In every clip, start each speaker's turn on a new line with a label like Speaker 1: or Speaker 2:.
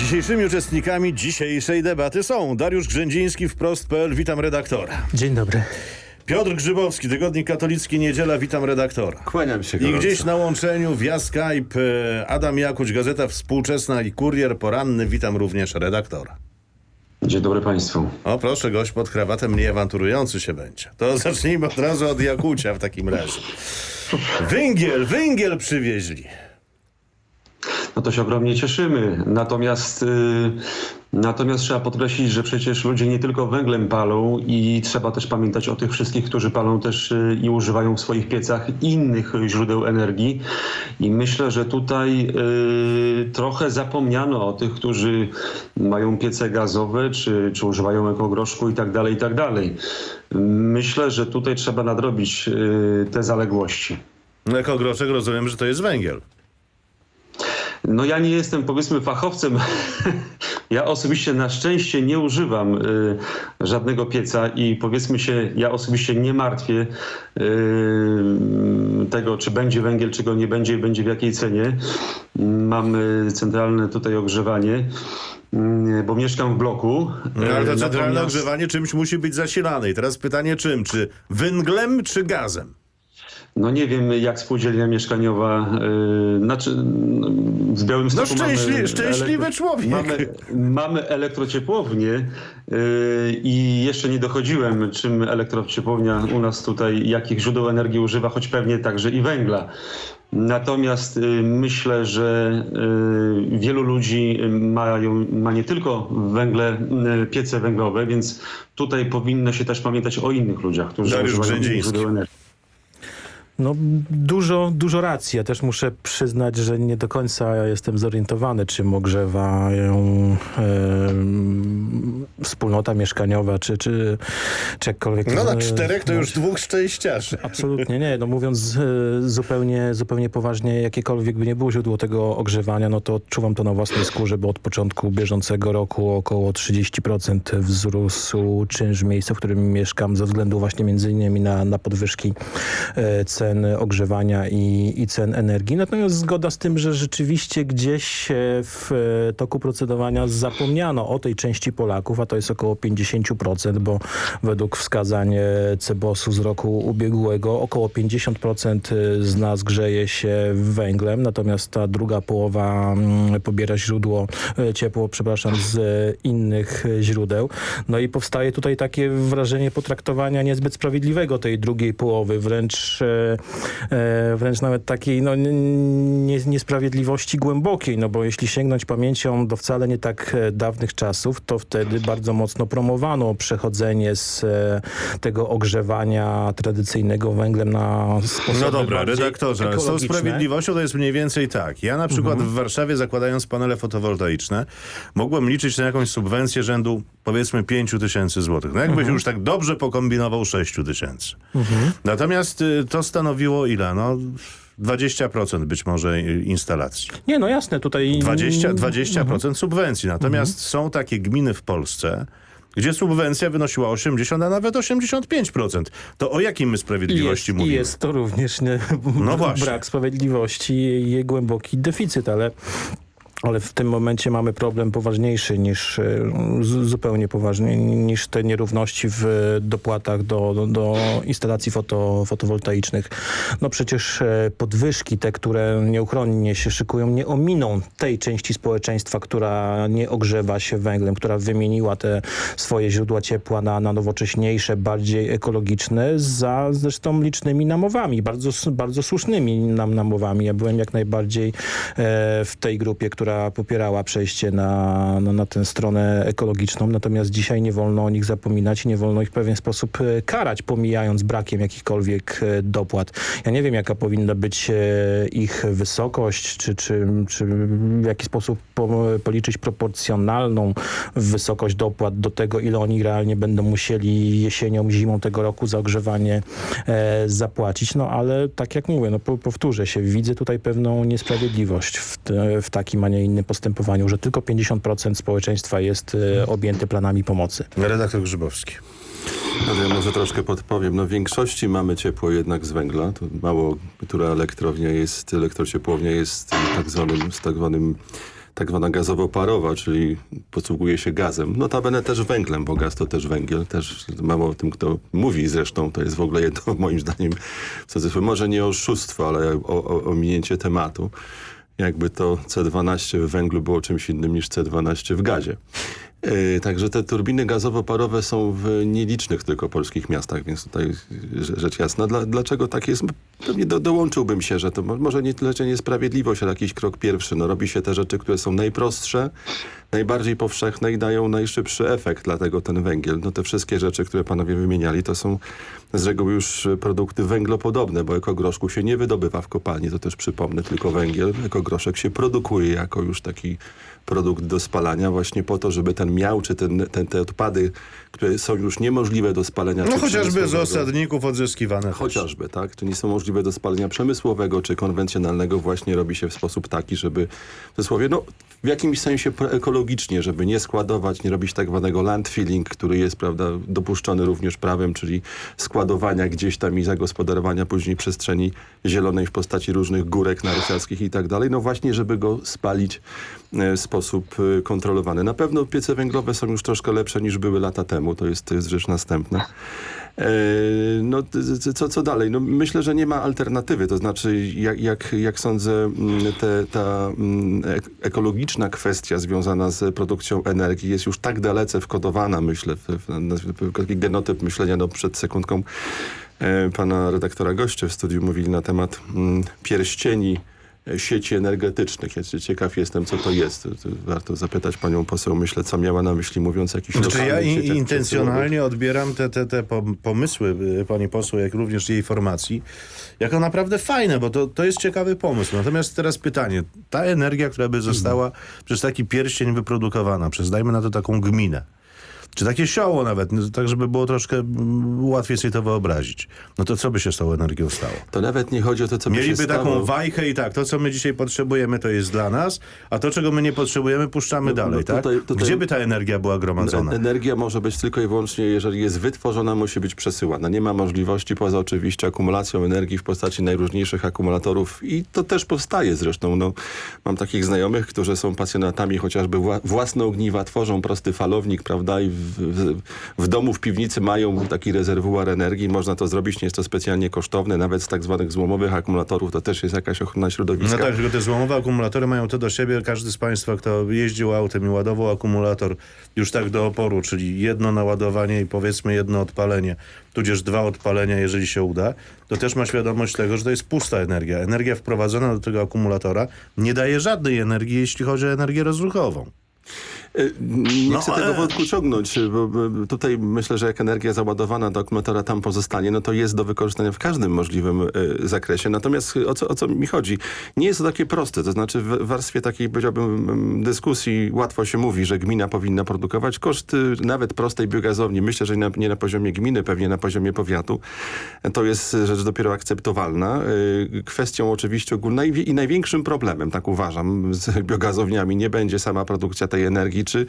Speaker 1: Dzisiejszymi uczestnikami dzisiejszej debaty są Dariusz Grzędziński, wprost.pl, witam redaktora.
Speaker 2: Dzień dobry.
Speaker 1: Piotr Grzybowski, Tygodnik Katolicki, Niedziela, witam redaktora.
Speaker 3: Kłaniam się
Speaker 1: I
Speaker 3: gorąco.
Speaker 1: gdzieś na łączeniu via Skype e, Adam Jakuć, Gazeta Współczesna i Kurier Poranny, witam również redaktora.
Speaker 3: Dzień dobry Państwu.
Speaker 1: O proszę, gość pod krawatem mniej awanturujący się będzie. To zacznijmy od razu od Jakucia w takim razie. Węgiel, węgiel przywieźli.
Speaker 3: No to się ogromnie cieszymy. Natomiast, y, natomiast trzeba podkreślić, że przecież ludzie nie tylko węglem palą i trzeba też pamiętać o tych wszystkich, którzy palą też y, i używają w swoich piecach innych źródeł energii. I myślę, że tutaj y, trochę zapomniano o tych, którzy mają piece gazowe, czy, czy używają ekogroszku i tak dalej, i tak dalej. Myślę, że tutaj trzeba nadrobić y, te zaległości.
Speaker 1: No jako groszek rozumiem, że to jest węgiel.
Speaker 3: No ja nie jestem powiedzmy fachowcem. Ja osobiście na szczęście nie używam y, żadnego pieca i powiedzmy się, ja osobiście nie martwię y, tego, czy będzie węgiel, czy go nie będzie i będzie w jakiej cenie. Mamy centralne tutaj ogrzewanie, y, bo mieszkam w bloku.
Speaker 1: No, ale to
Speaker 3: Y,
Speaker 1: centralne
Speaker 3: natomiast-
Speaker 1: ogrzewanie czymś musi być zasilane. I teraz pytanie czym? Czy węglem, czy gazem?
Speaker 3: No nie wiem, jak spółdzielnia mieszkaniowa, yy, znaczy no, w Białymstoku
Speaker 1: No szczęśli-
Speaker 3: mamy...
Speaker 1: szczęśliwy
Speaker 3: elektro-
Speaker 1: człowiek.
Speaker 3: Mamy, mamy elektrociepłownię yy, i jeszcze nie dochodziłem, czym elektrociepłownia u nas tutaj, jakich źródeł energii używa, choć pewnie także i węgla. Natomiast y, myślę, że y, wielu ludzi mają, ma nie tylko węgle, y, piece węglowe, więc tutaj powinno się też pamiętać o innych ludziach, którzy
Speaker 1: Dariusz
Speaker 3: używają źródeł energii.
Speaker 2: No, dużo, dużo racji. Ja też muszę przyznać, że nie do końca jestem zorientowany, czym ogrzewają em, wspólnota mieszkaniowa, czy, czy, czy jakkolwiek...
Speaker 1: No na
Speaker 2: e,
Speaker 1: czterech to
Speaker 2: no,
Speaker 1: już dwóch szczęściarzy.
Speaker 2: Absolutnie nie. No mówiąc e, zupełnie, zupełnie poważnie, jakiekolwiek by nie było źródło tego ogrzewania, no to odczuwam to na własnej skórze, bo od początku bieżącego roku około 30% wzrósł czynsz miejsca, w którym mieszkam ze względu właśnie między innymi na, na podwyżki e, cen ogrzewania i, i cen energii. Natomiast zgoda z tym, że rzeczywiście gdzieś e, w e, toku procedowania zapomniano o tej części Polaków, a to jest około 50%, bo według wskazań e, Cebosu z roku ubiegłego około 50% z nas grzeje się węglem, natomiast ta druga połowa mm, pobiera źródło, ciepło, przepraszam, z innych źródeł. No i powstaje tutaj takie wrażenie potraktowania niezbyt sprawiedliwego tej drugiej połowy, wręcz, wręcz nawet takiej no, niesprawiedliwości głębokiej, no bo jeśli sięgnąć pamięcią do wcale nie tak e, dawnych czasów, to wtedy bardzo mocno promowano przechodzenie z e, tego ogrzewania tradycyjnego węglem na sposoby
Speaker 1: No dobra, redaktorze, z tą sprawiedliwością to jest mniej więcej tak. Ja na przykład w Warszawie zakładając panele fotowoltaiczne mogłem liczyć na jakąś subwencję rzędu powiedzmy 5 tysięcy złotych. No jakbyś już tak dobrze pokombinował 6 tysięcy. Natomiast y, to stanowiło ile? No 20% być może instalacji.
Speaker 2: Nie, no jasne, tutaj...
Speaker 1: 20, 20% subwencji. Natomiast są takie gminy w Polsce, gdzie subwencja wynosiła 80, a nawet 85%. To o jakim my sprawiedliwości
Speaker 2: jest,
Speaker 1: mówimy?
Speaker 2: jest to również nie,
Speaker 1: No właśnie.
Speaker 2: brak sprawiedliwości i głęboki deficyt, ale ale w tym momencie mamy problem poważniejszy niż, e, zupełnie poważny, niż te nierówności w dopłatach do, do, do instalacji foto, fotowoltaicznych. No przecież e, podwyżki, te, które nieuchronnie się szykują, nie ominą tej części społeczeństwa, która nie ogrzewa się węglem, która wymieniła te swoje źródła ciepła na, na nowocześniejsze, bardziej ekologiczne, za zresztą licznymi namowami, bardzo, bardzo słusznymi nam namowami. Ja byłem jak najbardziej e, w tej grupie, która popierała przejście na, na, na tę stronę ekologiczną, natomiast dzisiaj nie wolno o nich zapominać nie wolno ich w pewien sposób e, karać, pomijając brakiem jakichkolwiek e, dopłat. Ja nie wiem, jaka powinna być e, ich wysokość, czy, czy, czy w jaki sposób po, policzyć proporcjonalną wysokość dopłat do tego, ile oni realnie będą musieli jesienią, zimą tego roku za ogrzewanie zapłacić. No ale tak jak mówię, no po, powtórzę się, widzę tutaj pewną niesprawiedliwość w, w takim, a nie innym postępowaniu, że tylko 50% społeczeństwa jest e, objęte planami pomocy.
Speaker 1: Redaktor Grzybowski.
Speaker 4: No, ja może troszkę podpowiem. No w większości mamy ciepło jednak z węgla. To mało, która elektrownia jest, elektrociepłownia jest tak zwanym, z tak zwanym tak zwana gazowo-parowa, czyli posługuje się gazem. Notabene też węglem, bo gaz to też węgiel. Też mało o tym, kto mówi zresztą, to jest w ogóle jedno moim zdaniem, w cudzysłowie, może nie oszustwo, ale o, o, ominięcie tematu. Jakby to C12 w węglu było czymś innym niż C12 w gazie. Yy, Także te turbiny gazowo-parowe są w nielicznych tylko polskich miastach, więc tutaj rze- rzecz jasna. Dla, dlaczego tak jest? Pewnie do, dołączyłbym się, że to mo- może nie tyle, że niesprawiedliwość, ale jakiś krok pierwszy. No, robi się te rzeczy, które są najprostsze, najbardziej powszechne i dają najszybszy efekt, dlatego ten węgiel. No te wszystkie rzeczy, które panowie wymieniali, to są z reguły już produkty węglopodobne, bo ekogroszku się nie wydobywa w kopalni, to też przypomnę, tylko węgiel. Ekogroszek się produkuje jako już taki produkt do spalania właśnie po to, żeby ten miał, czy ten, ten, te odpady, które są już niemożliwe do spalenia.
Speaker 1: No chociażby z osadników odzyskiwane. też.
Speaker 4: Chociażby, tak? Czy nie są możliwe do spalenia przemysłowego czy konwencjonalnego właśnie robi się w sposób taki, żeby w cudzysłowie, no w jakimś sensie ekologicznie, żeby nie składować, nie robić tak zwanego landfilling, który jest, prawda, dopuszczony również prawem, czyli składowania gdzieś tam i zagospodarowania później przestrzeni zielonej w postaci różnych górek narciarskich i tak dalej. No właśnie, żeby go spalić sposób e, kontrolowany. Na pewno piece węglowe są już troszkę lepsze niż były lata temu. To jest, to jest rzecz następna. E, No, co, co dalej? No, myślę, że nie ma alternatywy. To znaczy, jak, jak, jak sądzę, mm, te, ta mm, ek- ekologiczna kwestia związana z produkcją energii jest już tak dalece wkodowana, myślę, w, w, taki genotyp myślenia. No, przed sekundką e, pana redaktora goście w studiu mówili na temat mm, pierścieni e, sieci energetycznych. Ja ciekaw jestem, co to jest. To, to warto zapytać panią poseł, myślę, co miała na myśli, mówiąc o jakichś
Speaker 1: Znaczy ja in, intencjonalnie odbieram te, te, te pom- pomysły y, pani poseł, jak również jej formacji, jako naprawdę fajne, bo to, to jest ciekawy pomysł. Natomiast teraz pytanie, ta energia, która by została przez taki pierścień wyprodukowana, przez dajmy na to taką gminę, czy takie sioło nawet, no, tak żeby było troszkę mm, łatwiej sobie to wyobrazić. No to co by się z tą energią stało?
Speaker 4: To nawet nie chodzi o to, co by się
Speaker 1: Mieliby
Speaker 4: stało.
Speaker 1: taką wajchę i tak, to co my dzisiaj potrzebujemy to jest dla nas, a to czego my nie potrzebujemy puszczamy
Speaker 4: No,
Speaker 1: dalej,
Speaker 4: no
Speaker 1: tak?
Speaker 4: tutaj- tutaj-
Speaker 1: Gdzie by ta energia była gromadzona?
Speaker 4: En- Energia może być tylko i wyłącznie, jeżeli jest wytworzona, musi być przesyłana. Nie ma możliwości poza oczywiście akumulacją energii w postaci najróżniejszych akumulatorów i to też powstaje zresztą. No, mam takich znajomych, którzy są pasjonatami chociażby wła- własne ogniwa, tworzą prosty falownik, prawda, i w, w, domu, w piwnicy mają taki rezerwuar energii. Można to zrobić, nie jest to specjalnie kosztowne, nawet z tak zwanych złomowych akumulatorów, to też jest jakaś ochrona środowiska.
Speaker 1: No tak, tylko te złomowe akumulatory mają to do siebie. Każdy z Państwa, kto jeździł autem i ładował akumulator już tak do oporu, czyli jedno naładowanie i powiedzmy jedno odpalenie, tudzież dwa odpalenia, jeżeli się uda, to też ma świadomość tego, że to jest pusta energia. Energia wprowadzona do tego akumulatora nie daje żadnej energii, jeśli chodzi o energię rozruchową.
Speaker 4: Y, Nie
Speaker 1: No,
Speaker 4: chcę
Speaker 1: ale-
Speaker 4: tego wątku ciągnąć, bo, bo tutaj myślę, że jak energia załadowana do akumulatora tam pozostanie, no to jest do wykorzystania w każdym możliwym y, zakresie. Natomiast o co, o co mi chodzi? Nie jest to takie proste. To znaczy w warstwie takiej, powiedziałbym, dyskusji łatwo się mówi, że gmina powinna produkować. Koszty nawet prostej biogazowni, myślę, że nie na, poziomie gminy, pewnie na poziomie powiatu, to jest rzecz dopiero akceptowalna. Y, Kwestią oczywiście ogólną i, i największym problemem, tak uważam, z biogazowniami nie będzie sama produkcja tej energii, czy,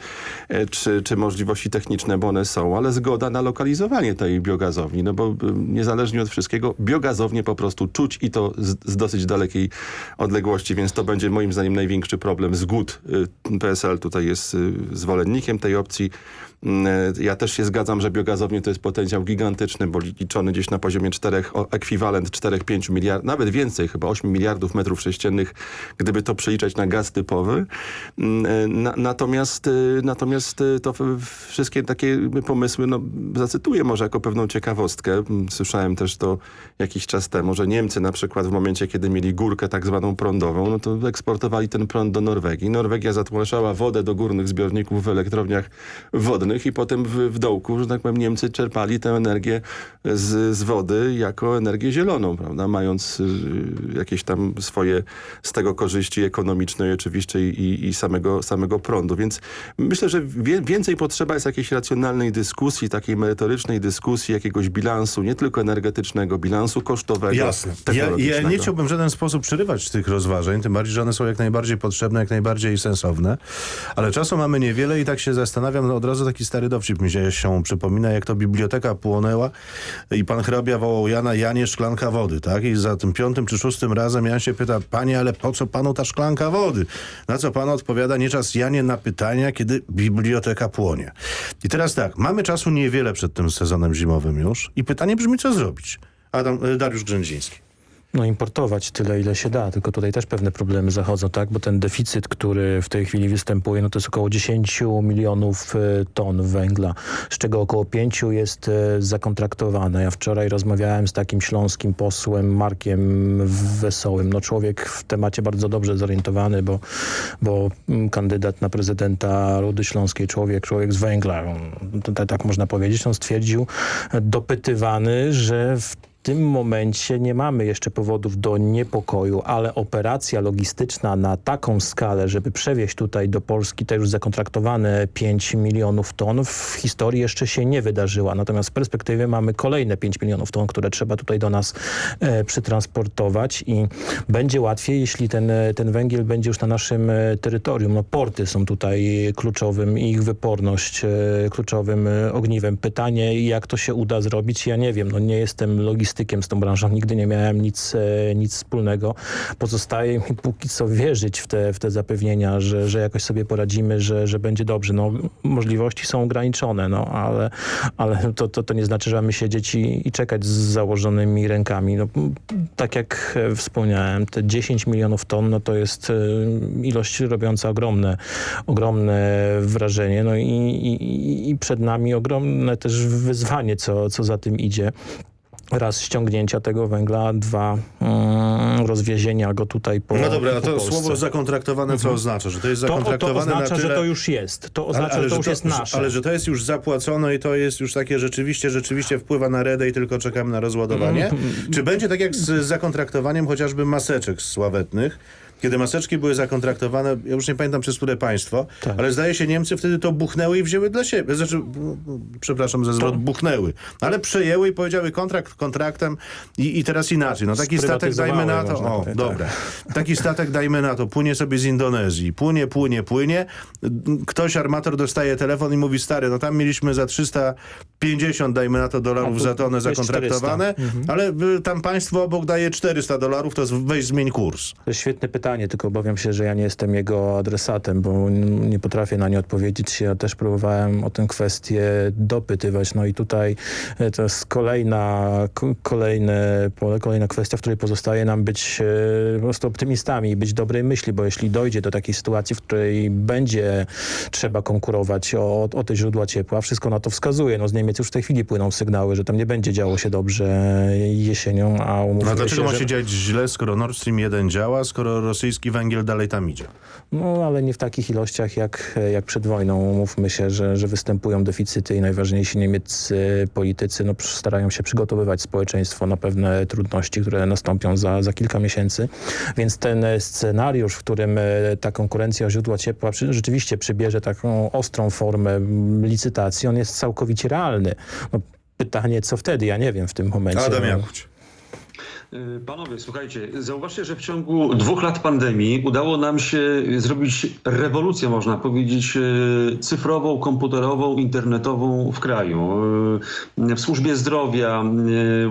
Speaker 4: e, czy, czy możliwości techniczne, bo one są, ale zgoda na lokalizowanie tej biogazowni, no bo y, niezależnie od wszystkiego, biogazownię po prostu czuć i to z, z dosyć dalekiej odległości, więc to będzie moim zdaniem największy problem zgód. Y, PSL tutaj jest zwolennikiem tej opcji. Mm, e, Ja też się zgadzam, że biogazownie to jest potencjał gigantyczny, bo liczony gdzieś na poziomie 4, o, ekwiwalent 4-5 miliardów, nawet więcej, chyba 8 miliardów metrów sześciennych, gdyby to przeliczać na gaz typowy. Mm, e, Na, natomiast, e, natomiast to wszystkie takie pomysły, no, zacytuję może jako pewną ciekawostkę. Mm, Słyszałem też to jakiś czas temu, że Niemcy na przykład w momencie, kiedy mieli górkę tak zwaną prądową, no to eksportowali ten prąd do Norwegii. Norwegia zatłaszczała wodę do górnych zbiorników w elektrowniach wodnych i potem w, w dołku, że tak powiem, Niemcy czerpali tę energię z, z wody jako energię zieloną, prawda? Mając y, jakieś tam swoje z tego korzyści ekonomiczne i oczywiście i, i samego, samego prądu. Więc Myślę, że wie, więcej potrzeba jest jakiejś racjonalnej dyskusji, takiej merytorycznej dyskusji, jakiegoś bilansu, nie tylko energetycznego, bilansu kosztowego,
Speaker 1: Jasne. Ja, ja nie chciałbym w żaden sposób przerywać tych rozważań, tym bardziej, że one są jak najbardziej potrzebne, jak najbardziej sensowne, ale czasu mamy niewiele i tak się zastanawiam, no od razu taki stary dowcip mi się, przypomina, jak to biblioteka płonęła i pan hrabia wołał Jana, Janie, szklanka wody, tak? I za tym piątym czy szóstym razem Jan się pyta, panie, ale po co panu ta szklanka wody? Na co pan odpowiada, nie czas Janie na pytania, kiedy biblioteka płonie. I teraz tak, mamy czasu niewiele przed tym sezonem zimowym już i pytanie brzmi, co zrobić? Adam, y, Dariusz Grzędziński.
Speaker 2: No importować tyle, ile się da, tylko tutaj też pewne problemy zachodzą, tak? Bo ten deficyt, który w tej chwili występuje, no to jest około 10 milionów e, ton węgla, z czego około 5 jest e, zakontraktowane. Ja wczoraj rozmawiałem z takim śląskim posłem Markiem Wesołym. No człowiek w temacie bardzo dobrze zorientowany, bo, bo mm, kandydat na prezydenta Rudy Śląskiej, człowiek, człowiek z węgla, tak- można powiedzieć, on stwierdził, e, dopytywany, że w tym momencie nie mamy jeszcze powodów do niepokoju, ale operacja logistyczna na taką skalę, żeby przewieźć tutaj do Polski te już zakontraktowane 5 milionów ton, w historii jeszcze się nie wydarzyła. Natomiast w perspektywie mamy kolejne 5 milionów ton, które trzeba tutaj do nas e, przytransportować i będzie łatwiej, jeśli ten, e, ten węgiel będzie już na naszym e, terytorium. No, porty są tutaj kluczowym i ich wyporność e, kluczowym e, ogniwem. Pytanie, jak to się uda zrobić, ja nie wiem. No, nie jestem logistykiem z tą branżą, nigdy nie miałem nic, e, nic wspólnego. Pozostaje mi póki co wierzyć w te, w te zapewnienia, że, że jakoś sobie poradzimy, że, że będzie dobrze. No, możliwości są ograniczone, no, ale, ale to, to, to nie znaczy, że mamy siedzieć i, i czekać z założonymi rękami. No, tak jak e, wspomniałem, te 10 milionów ton, no to jest e, ilość robiąca ogromne, ogromne wrażenie. No i, i, i przed nami ogromne też wyzwanie, co, co za tym idzie raz ściągnięcia tego węgla, dwa mm, rozwiezienia go tutaj po
Speaker 1: No dobra, a
Speaker 2: po
Speaker 1: to słowo zakontraktowane co oznacza? Że to jest
Speaker 2: to, to
Speaker 1: zakontraktowane
Speaker 2: oznacza,
Speaker 1: na tyle...
Speaker 2: że to już jest. To oznacza, że to już jest nasze.
Speaker 1: Ale że to jest już zapłacone i to jest już takie rzeczywiście, rzeczywiście wpływa na redę i tylko czekam na rozładowanie?
Speaker 2: Mm,
Speaker 1: Czy będzie tak jak z zakontraktowaniem chociażby maseczek sławetnych? Kiedy maseczki były zakontraktowane, ja już nie pamiętam przez które państwo,
Speaker 2: Tak.
Speaker 1: ale zdaje się Niemcy wtedy to buchnęły i wzięły dla siebie. Znaczy, przepraszam za zwrot, buchnęły. Ale przejęły i powiedziały kontrakt kontraktem i, i teraz inaczej. No taki statek dajmy na to. O,
Speaker 2: powiedzieć,
Speaker 1: dobra. Taki statek dajmy na to. Płynie sobie z Indonezji. Płynie, płynie, płynie. Ktoś, armator dostaje telefon i mówi, stary, no tam mieliśmy za 350, dajmy na to, dolarów
Speaker 2: tu
Speaker 1: za tonę
Speaker 2: jest Mhm.
Speaker 1: zakontraktowane, ale y, tam państwo obok daje 400 dolarów, to weź zmień kurs.
Speaker 2: To jest świetne pytanie, tylko obawiam się, że ja nie jestem jego adresatem, bo nie potrafię na nie odpowiedzieć. Ja też próbowałem o tę kwestię dopytywać. No i tutaj e, to jest kolejna, ko- kolejne, kolejna kwestia, w której pozostaje nam być e, po prostu optymistami i być dobrej myśli, bo jeśli dojdzie do takiej sytuacji, w której będzie trzeba konkurować o, o te źródła ciepła, wszystko na to wskazuje. No z Niemiec już w tej chwili płyną sygnały, że tam nie będzie działo się dobrze jesienią, a umówmy
Speaker 1: No dlaczego
Speaker 2: się,
Speaker 1: ma
Speaker 2: że...
Speaker 1: się dziać źle, skoro Nord Stream 1 działa, skoro rosyjski węgiel dalej tam idzie?
Speaker 2: No, ale nie w takich ilościach jak, jak przed wojną. Mówmy się, że, że występują deficyty i najważniejsi niemieccy politycy no, starają się przygotowywać społeczeństwo na pewne trudności, które nastąpią za, za kilka miesięcy. Więc ten scenariusz, w którym e, ta konkurencja o źródła ciepła rzeczywiście przybierze taką ostrą formę licytacji, on jest całkowicie realny. No, pytanie, co wtedy? Ja nie wiem w tym momencie.
Speaker 1: Adam
Speaker 2: No.
Speaker 1: Jakuć.
Speaker 3: Y, Panowie, słuchajcie, zauważcie, że w ciągu dwóch lat pandemii udało nam się zrobić rewolucję, można powiedzieć, y, cyfrową, komputerową, internetową w kraju. Y, W służbie zdrowia,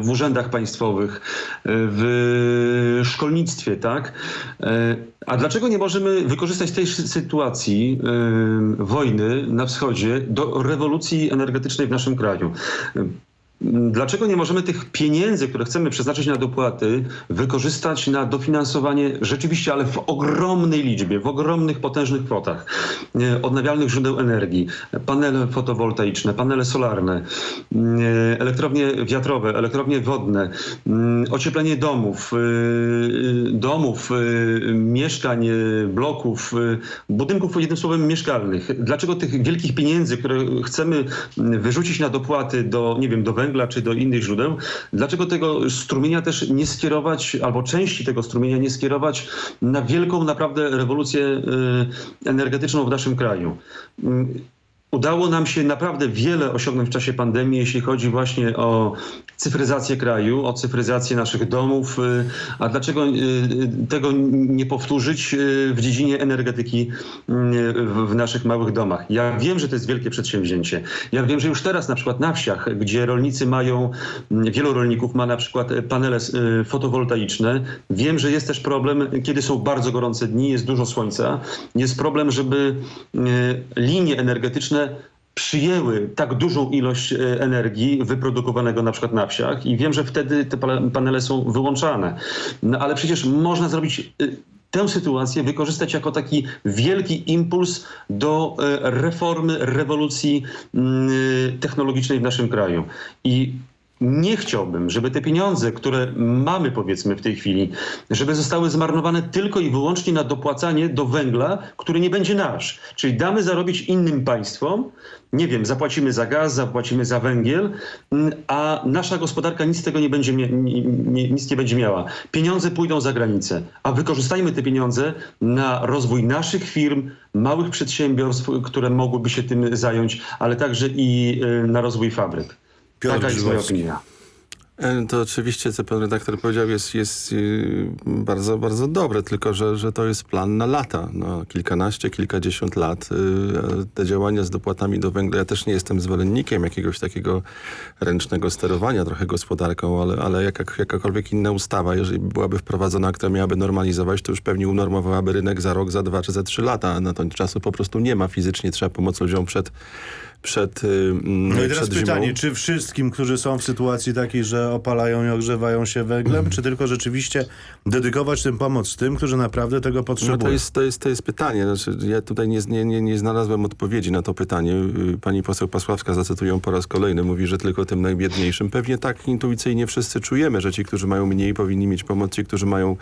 Speaker 3: w urzędach państwowych, w szkolnictwie, tak? A dlaczego nie możemy wykorzystać tej sy- sytuacji wojny na wschodzie do rewolucji energetycznej w naszym kraju? Dlaczego nie możemy tych pieniędzy, które chcemy przeznaczyć na dopłaty, wykorzystać na dofinansowanie rzeczywiście, ale w ogromnej liczbie, w ogromnych, potężnych kwotach e, odnawialnych źródeł energii, panele fotowoltaiczne, panele solarne, e, elektrownie wiatrowe, elektrownie wodne, mm, ocieplenie domów, e, domów, mieszkań, bloków, budynków, jednym słowem, mieszkalnych. Dlaczego tych wielkich pieniędzy, które chcemy mm, wyrzucić na dopłaty do, nie wiem, do węgla, węgla czy do innych źródeł, dlaczego tego strumienia też nie skierować, albo części tego strumienia nie skierować na wielką naprawdę rewolucję y, energetyczną w naszym kraju? Udało nam się naprawdę wiele osiągnąć w czasie pandemii, jeśli chodzi właśnie o cyfryzację kraju, o cyfryzację naszych domów. y, A dlaczego y, tego nie powtórzyć y, w dziedzinie energetyki y, w- naszych małych domach? Ja wiem, że to jest wielkie przedsięwzięcie. Ja wiem, że już teraz na przykład na wsiach, gdzie rolnicy mają, mm, wielu rolników ma na przykład panele y, fotowoltaiczne. Wiem, że jest też problem, kiedy są bardzo gorące dni, jest dużo słońca. Jest problem, żeby y, linie energetyczne przyjęły tak dużą ilość e, energii wyprodukowanego na przykład na wsiach i wiem, że wtedy te panele są wyłączane. No ale przecież można zrobić y, tę sytuację wykorzystać jako taki wielki impuls do e, reformy, rewolucji mm, technologicznej w naszym kraju. I nie chciałbym, żeby te pieniądze, które mamy powiedzmy w tej chwili, żeby zostały zmarnowane tylko i wyłącznie na dopłacanie do węgla, który nie będzie nasz. Czyli damy zarobić innym państwom, nie wiem, zapłacimy za gaz, zapłacimy za węgiel, mm, a nasza gospodarka nic z tego nie będzie, mia- ni- ni- nic nie będzie miała. Pieniądze pójdą za granicę, a wykorzystajmy te pieniądze na rozwój naszych firm, małych przedsiębiorstw, które mogłyby się tym zająć, ale także i y, na rozwój fabryk.
Speaker 1: Piotr
Speaker 3: Taka jest moja opinia.
Speaker 4: E, To oczywiście, co pan redaktor powiedział, jest, jest yy, bardzo, bardzo dobre, tylko że, że to jest plan na lata, na kilkanaście, kilkadziesiąt lat. A Te działania z dopłatami do węgla, ja też nie jestem zwolennikiem jakiegoś takiego ręcznego sterowania trochę gospodarką, ale, ale jaka, jakakolwiek inna ustawa, jeżeli byłaby wprowadzona, która miałaby normalizować, to już pewnie unormowałaby rynek za rok, za dwa czy za trzy lata, a na to czasu po prostu nie ma fizycznie, trzeba pomóc ludziom przed, przed, yy,
Speaker 1: No i teraz
Speaker 4: przed zimą.
Speaker 1: pytanie, czy wszystkim, którzy są w sytuacji takiej, że opalają i ogrzewają się węglem, czy tylko rzeczywiście dedykować tym pomoc tym, którzy naprawdę tego
Speaker 4: No
Speaker 1: potrzebują?
Speaker 4: to jest, to, jest, to jest pytanie. Znaczy, ja tutaj nie, nie, nie, nie znalazłem odpowiedzi na to pytanie. Y, Pani poseł Pasławska, zacytuję po raz kolejny, mówi, że tylko tym najbiedniejszym. Pewnie tak intuicyjnie wszyscy czujemy, że ci, którzy mają mniej, powinni mieć pomoc. Ci, którzy mają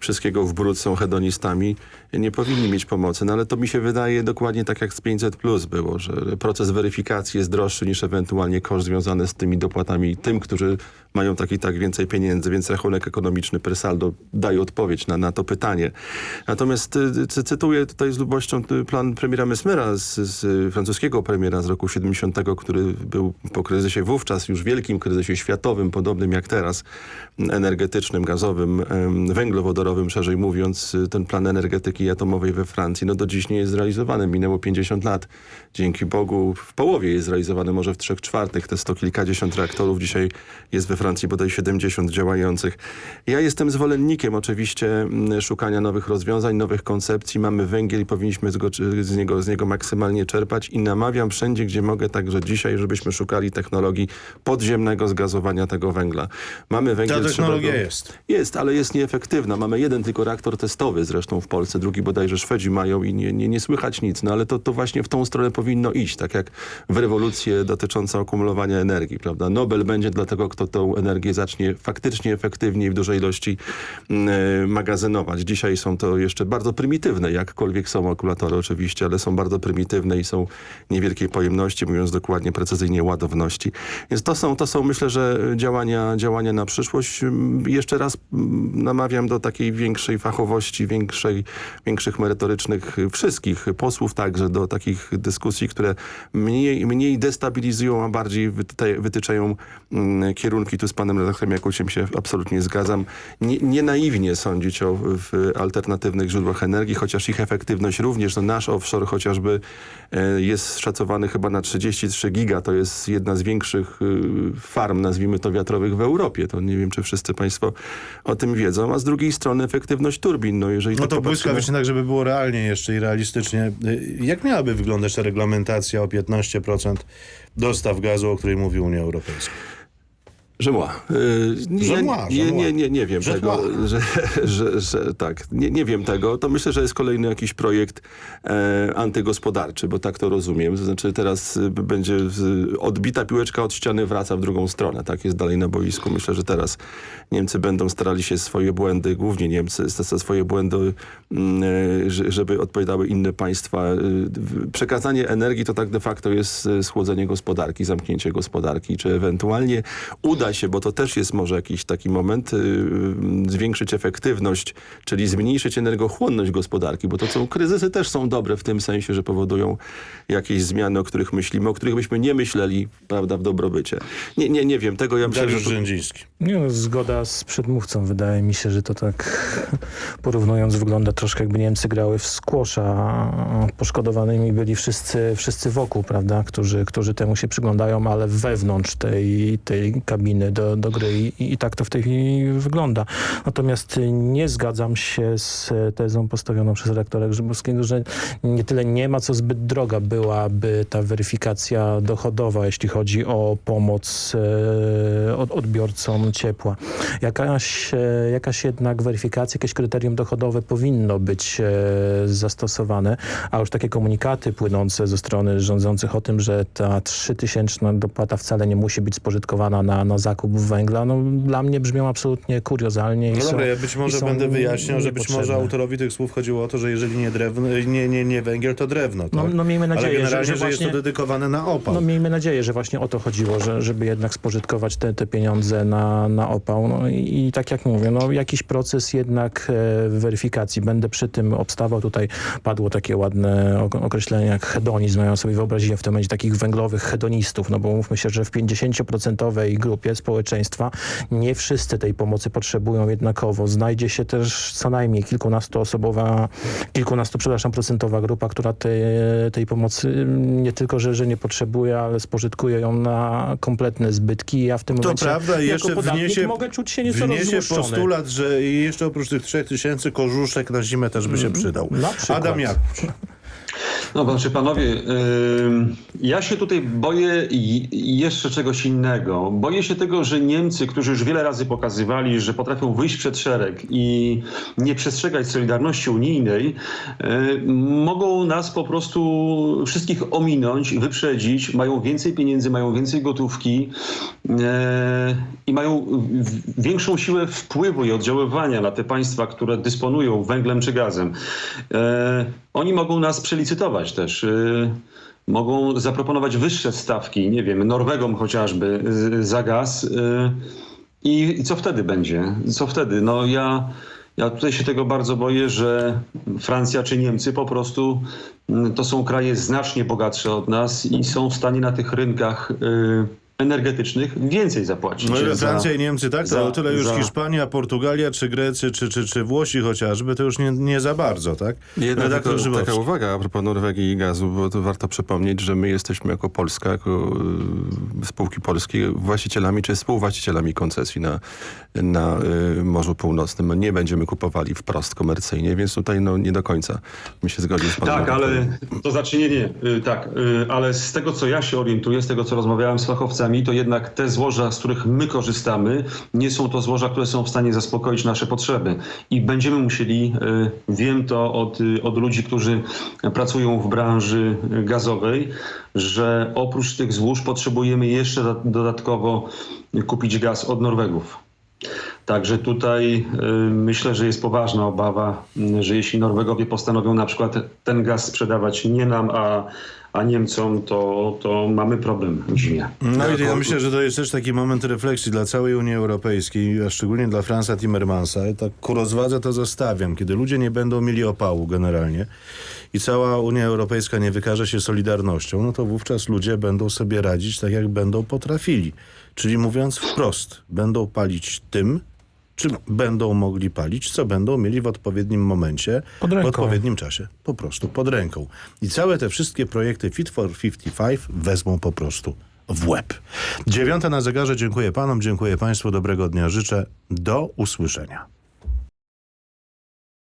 Speaker 4: wszystkiego w bród, są hedonistami, nie powinni mieć pomocy. No ale to mi się wydaje dokładnie tak jak z 500 plus było, że proces weryfikacji jest droższy niż ewentualnie koszt związany z tymi dopłatami tym, którzy mają tak i tak więcej pieniędzy, więc rachunek ekonomiczny per saldo daje odpowiedź na, na to pytanie. Natomiast y, cy- cytuję tutaj z lubością y, plan premiera Mesmera, z, z francuskiego premiera z roku 70, który był po kryzysie wówczas, już wielkim kryzysie światowym, podobnym jak teraz, energetycznym, gazowym, węglowodorowym, szerzej mówiąc, y, ten plan energetyki atomowej we Francji, no do dziś nie jest zrealizowany. Minęło 50 lat. Dzięki Bogu w połowie jest zrealizowany, może w trzech czwartych. Te sto kilkadziesiąt reaktorów dzisiaj jest we Francji bodaj 70 działających. Ja jestem zwolennikiem oczywiście mm, szukania nowych rozwiązań, nowych koncepcji. Mamy węgiel i powinniśmy z, go, z, niego, z niego maksymalnie czerpać i namawiam wszędzie, gdzie mogę, także dzisiaj, żebyśmy szukali technologii podziemnego zgazowania tego węgla. Mamy węgiel,
Speaker 1: Ta technologia
Speaker 4: go-
Speaker 1: jest.
Speaker 4: jest, ale jest nieefektywna. Mamy jeden tylko reaktor testowy zresztą w Polsce, drugi bodajże Szwedzi mają i nie, nie, nie słychać nic. No ale to, to właśnie w tą stronę powinno iść, tak jak w rewolucję dotyczącą akumulowania energii, prawda? Nobel będzie dla tego, kto tą energię zacznie faktycznie efektywnie i w dużej ilości mm, e, magazynować. Dzisiaj są to jeszcze bardzo prymitywne, jakkolwiek są akumulatory oczywiście, ale są bardzo prymitywne i są niewielkiej pojemności, mówiąc dokładnie, precyzyjnie ładowności. Więc to są, to są myślę, że działania, działania na przyszłość. Mm, Jeszcze raz mm, namawiam do takiej większej fachowości, większej, większych merytorycznych wszystkich posłów także do takich dyskusji, które mniej, mniej destabilizują, a bardziej wytyczają kierunki. Tu z panem redaktorem Jakusiem się absolutnie zgadzam. Nie, nie naiwnie sądzić o w alternatywnych źródłach energii, chociaż ich efektywność również, no nasz offshore chociażby e, jest szacowany chyba na 33 giga. To jest jedna z większych y, farm, nazwijmy to wiatrowych w Europie. To nie wiem, czy wszyscy państwo o tym wiedzą. A z drugiej strony efektywność turbin. No, jeżeli
Speaker 1: No
Speaker 4: tak
Speaker 1: to
Speaker 4: popatrzymy-
Speaker 1: błyskawicznie tak, żeby było realnie jeszcze i realistycznie. Y, Jak miałaby wyglądać ta reglamentacja o 15% dostaw gazu, o której mówi Unia Europejska?
Speaker 4: Yy, nie,
Speaker 1: Żemła,
Speaker 4: nie,
Speaker 1: żemła.
Speaker 4: nie, nie, nie wiem tego, że, że, że tak, nie, nie wiem tego. To myślę, że jest kolejny jakiś projekt e, antygospodarczy, bo tak to rozumiem. To znaczy teraz y, będzie odbita piłeczka od ściany, wraca w drugą stronę. Tak jest dalej na boisku. Myślę, że teraz Niemcy będą starali się swoje błędy, głównie Niemcy, swoje błędy, mm, e, że- żeby odpowiadały inne państwa. Y, Przekazanie energii to tak de facto jest e, schłodzenie gospodarki, zamknięcie gospodarki, czy ewentualnie uda się, bo to też jest może jakiś taki moment, y, y, zwiększyć efektywność, czyli zmniejszyć energochłonność gospodarki, bo to są kryzysy też są dobre w tym sensie, że powodują jakieś zmiany, o których myślimy, o których byśmy nie myśleli, prawda, w dobrobycie. Nie, nie, nie wiem, tego ja myślę,
Speaker 1: Dariusz
Speaker 4: że...
Speaker 1: Rzędziński.
Speaker 2: Nie, no, zgoda z przedmówcą. Wydaje mi się, że to tak porównując wygląda troszkę jakby Niemcy grały w skłosza. Poszkodowanymi byli wszyscy, wszyscy wokół, prawda, którzy, którzy temu się przyglądają, ale wewnątrz tej, tej kabiny do, do gry I, i tak to w tej chwili wygląda. Natomiast nie zgadzam się z tezą postawioną przez redaktora Grzybowskiego, że nie tyle nie ma, co zbyt droga byłaby ta weryfikacja dochodowa, jeśli chodzi o pomoc e, od, odbiorcom ciepła. Jakaś, e, jakaś jednak weryfikacja, jakieś kryterium dochodowe powinno być e, zastosowane, a już takie komunikaty płynące ze strony rządzących o tym, że ta 3000 dopłata wcale nie musi być spożytkowana na, na zakup węgla, no dla mnie brzmią absolutnie kuriozalnie. i
Speaker 1: No dobra, ja być może będę wyjaśniał, że być może autorowi tych słów chodziło o to, że jeżeli nie drewno, nie, nie, nie węgiel, to drewno. Tak?
Speaker 2: No- no miejmy nadzieję,
Speaker 1: Ale
Speaker 2: że-
Speaker 1: generalnie,
Speaker 2: że
Speaker 1: że, jest to dedykowane na opał.
Speaker 2: No miejmy nadzieję, że właśnie o to chodziło, że, żeby jednak spożytkować te, te pieniądze na, na opał. No i, i tak jak mówię, no jakiś proces jednak e, weryfikacji. Będę przy tym obstawał. Tutaj padło takie ładne ok- określenie jak hedonizm. No Ja sobie wyobraziłem w tym momencie takich węglowych hedonistów, no bo mówmy się, że w 50% grupie społeczeństwa nie wszyscy tej pomocy potrzebują jednakowo. Znajdzie się też co najmniej kilkunastoosobowa, kilkunastu, przepraszam, procentowa grupa, która tej, tej pomocy mm, nie tylko, że, że nie potrzebuje, ale spożytkuje ją na kompletne zbytki. Ja w tym
Speaker 1: To
Speaker 2: momencie
Speaker 1: prawda
Speaker 2: jako
Speaker 1: jeszcze
Speaker 2: podatnik
Speaker 1: wniesie,
Speaker 2: mogę czuć się nieco
Speaker 1: wniesie
Speaker 2: rozzłoszczony.
Speaker 1: postulat, że jeszcze oprócz tych 3000 kożuszek na zimę też by się przydał.
Speaker 2: na przykład.
Speaker 1: Adam Jakubcz.
Speaker 3: No znaczy panowie, ja się tutaj boję jeszcze czegoś innego. Boję się tego, że Niemcy, którzy już wiele razy pokazywali, że potrafią wyjść przed szereg i nie przestrzegać solidarności unijnej, mogą nas po prostu wszystkich ominąć, wyprzedzić. Mają więcej pieniędzy, mają więcej gotówki y, i mają większą siłę wpływu i oddziaływania na te państwa, które dysponują węglem czy gazem. E, Oni mogą nas przelicytować też. y, Mogą zaproponować wyższe stawki, nie wiem, Norwegom chociażby y, za gaz. y, I, co wtedy będzie? Co wtedy? No ja, ja tutaj się tego bardzo boję, że Francja czy Niemcy po prostu mm, to są kraje znacznie bogatsze od nas i są w stanie na tych rynkach y, energetycznych więcej zapłacić.
Speaker 1: No
Speaker 3: za-
Speaker 1: Francja i Niemcy, tak? To
Speaker 3: za-
Speaker 1: o tyle już
Speaker 3: za-
Speaker 1: Hiszpania, Portugalia, czy Grecy, czy, czy, czy Włosi chociażby, to już nie, nie za bardzo, tak?
Speaker 4: Jedna
Speaker 1: Redaktor
Speaker 4: taka
Speaker 1: Grzybowski.
Speaker 4: uwaga a propos Norwegii i gazu, bo to warto przypomnieć, że my jesteśmy jako Polska, jako y, spółki polskie właścicielami czy współwłaścicielami koncesji na, na y, Morzu Północnym. Nie będziemy kupowali wprost komercyjnie, więc tutaj no, nie do końca mi się zgodził z panem.
Speaker 3: Tak, ale to znaczy nie, nie, y, tak, y, ale z tego co ja się orientuję, z tego co rozmawiałem z fachowcami, to jednak te złoża, z których my korzystamy, nie są to złoża, które są w stanie zaspokoić nasze potrzeby. I będziemy musieli, y, wiem to od, y, od ludzi, którzy pracują w branży gazowej, że oprócz tych złóż potrzebujemy jeszcze do- dodatkowo kupić gaz od Norwegów. Także tutaj y, myślę, że jest poważna obawa, y, że jeśli Norwegowie postanowią na przykład ten gaz sprzedawać nie nam, a, a Niemcom, to, to mamy problem w zimie.
Speaker 1: No i ja myślę, że to jest też taki moment refleksji dla całej Unii Europejskiej, a szczególnie dla Franza Timmermansa. I tak ku rozwadze to zostawiam, kiedy ludzie nie będą mieli opału generalnie i cała Unia Europejska nie wykaże się solidarnością, no to wówczas ludzie będą sobie radzić tak, jak będą potrafili. Czyli mówiąc wprost, będą palić tym, czym będą mogli palić, co będą mieli w odpowiednim momencie, w odpowiednim czasie, po prostu pod ręką. I całe te wszystkie projekty Fit for 55 wezmą po prostu w łeb. Dziewiąta na zegarze. Dziękuję panom, dziękuję państwu. Dobrego dnia życzę. Do usłyszenia.